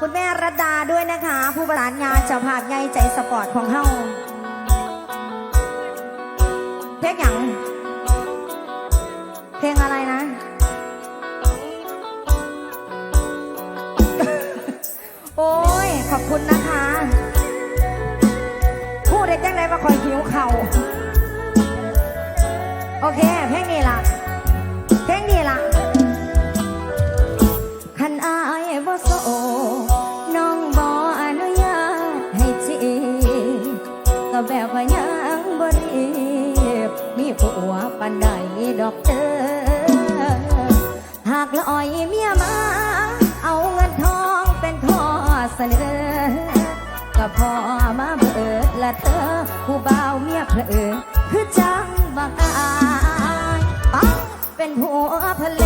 คุณแม่รัตดาด้วยนะคะ ผู้ประสานงานเจ้าภาพใหญ่ใจสปอร์ตของเฮาเพลงหยังเพลงอะไรนะ โอ้ย ขอบคุณนะคะ พูดได้จังไดว่าคอยหิวเข่าโอเค เพลงนี้ ก็แบบว่ายังบ่รีบมีผัวปันใดดอกเจอหากละอ่อยเมียมา เอาเงินทองเป็นข้อเสนอ ก็พอมาเบิดละเธอ ผู้บ่าวเมียเพลอคือจังบังอายปังเป็นผัวพนแล้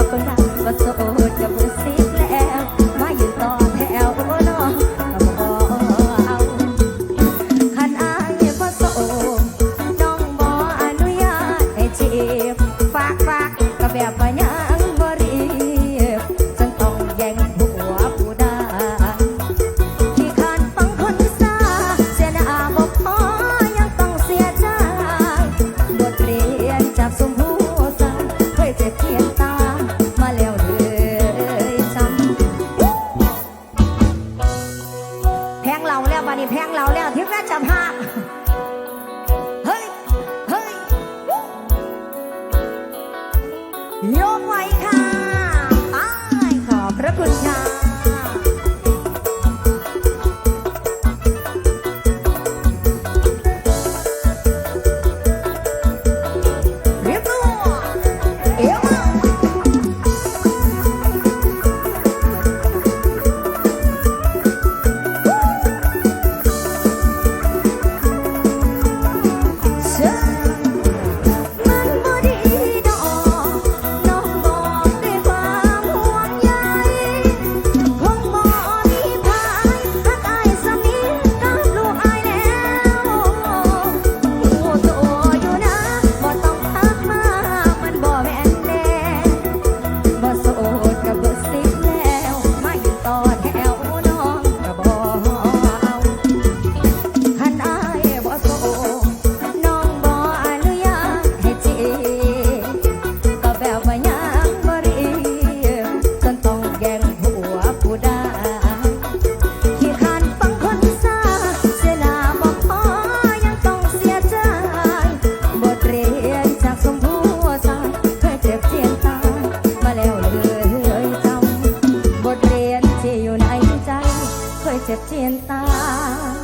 วขอำแ Chặt.